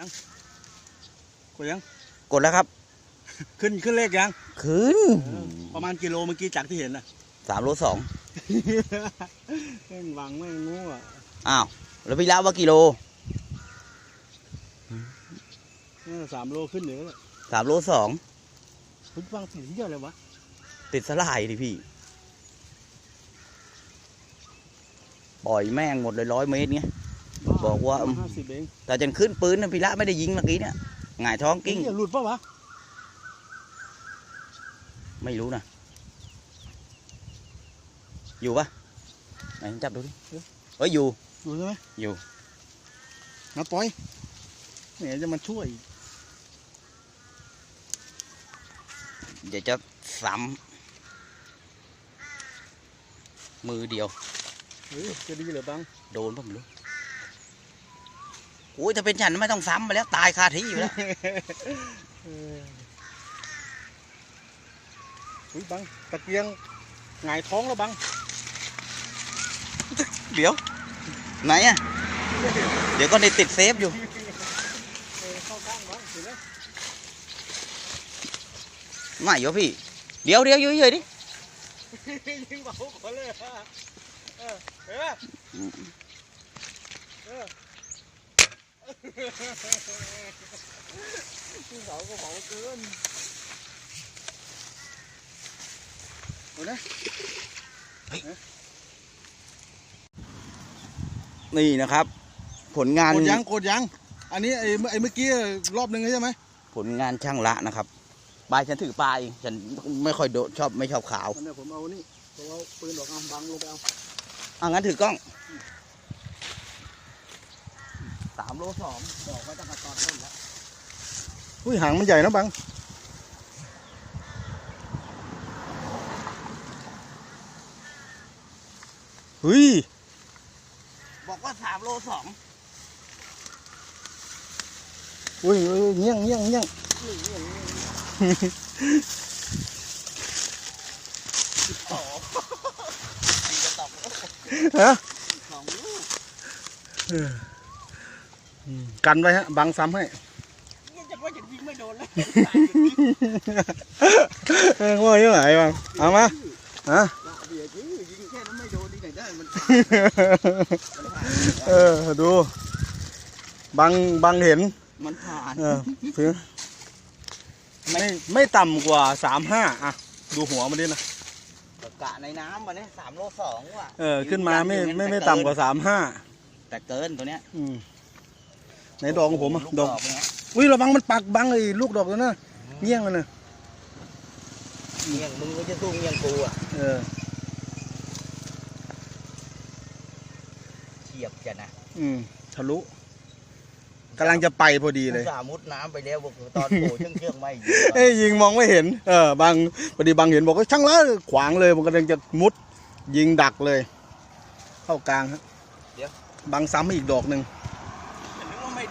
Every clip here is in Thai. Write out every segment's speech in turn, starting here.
ยังกดยัง กดแล้วครับ ขึ้นขึ้นเลขยัง ขึ้น ประมาณกิโลเมื่อกี้จากที่เห็นนะสามโลสองแม่งหวังแม่งงูอะอ้าว แล้วพี่ละว่ากิโลเออสามโลขึ้นเหนือเลยสามโลสองคุณฟังสีเยอะเลยวะ ติดสลายดิพี่ ปล่อยแม่งหมดเลยร้อยเมตรเงี้ย บอกว่าห้าสิบเองแต่จนขึ้นปืนนะพี่ละไม่ได้ยิงเมื่อกี้เนี่ยหงายท้องกิ้งเหี้ยหลุดปะวะ ไม่รู้นะ อยู่ปะไหนจับดูดิเอ้ยอยู่ อยู่ใช่ไหมอยู่มาปล่อยแหมจะมาช่วย เดี๋ยวจะซ้ำมือเดียว เฮ้ยจะดีเหรือบัง โดนผมรู้ โอ้ยถ้าเป็นฉันไม่ต้องซ้ำไปแล้วตายคาที่อยู่แล้วอุ้ยบังตะเกียงหงายท้องแล้วบัง เดี๋ยว ไหนอะเดี๋ยวก็ในติดเซฟอยู่ไม่เหรอพี่ เดี๋ยวเดี๋ยวยู่ยๆดิยิงเบาคนเลยอะเออเออ เออยิงเบาก็เบาเกินเอานะนี่นะครับ ผลงาน กดยังกดยัง อันนี้ไอ้เมื่อไอ้เมื่อกี้รอบหนึ่งใช่ไหมผลงานช่างละนะครับปลายฉันถือปลายฉันไม่ค่อยโดชอบไม่ชอบขาวอันนี้ผมเอานี่ผมเอาปืนดอกเอาบังลงไปเอาอะงั้นถือกล้อง สามโลสองดอกไว้ตั้งแต่ตอนต้นแล้วอุ้ยหางมันใหญ่นะบังเฮ้ยบอกว่าสามโลสองอุ้ยอุ้ยเงี้ยงเงี้ยงเงี้ยงฮะสองลูก กันไว้ฮะบังซ้ำให้ยังจะว่าจะยิงไม่โดนแล้วเออว่ายังไงบังเอามาฮะเบียร์ยิงยิงแค่นั้นไม่โดนดีไหนได้มันเออดูบังบังเห็น มันผ่านเออถือไม่ไม่ต่ำกว่าสามห้าอะ ดูหัวมันดินะกะในน้ำวันนี้สามโลสองว่ะเออขึ้นมาไม่ไม่ไม่ต่ำกว่าสามห้าแต่เกินตัวเนี้ย อืมไห นดอกของผมอะลูดอกเนี้ยอุ้ยระวังมันปักบังไอ้ลูกดอกแล้วนะเงี้ยงมันนะเงี้ยงมึงก็จะสู้เงี้ยงกูอะเออเฉียบจะนะอืมทะลุกำลังจะไปพอดีเลยสามุดน้ำไปแล้วบอกตอนโผล่เชื่องเชื่องๆไม่อยู่เอ้ยยิงมองไม่เห็น เออบางพอดีบางเห็นบอกว่าช่างแล้วขวางเลยมันกำลังจะมุด ยิงดักเลย เข้ากลางฮะบางซ้ำให้อีกดอกหนึ่งนึกว่าไม่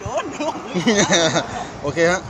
โดน โอเคฮะ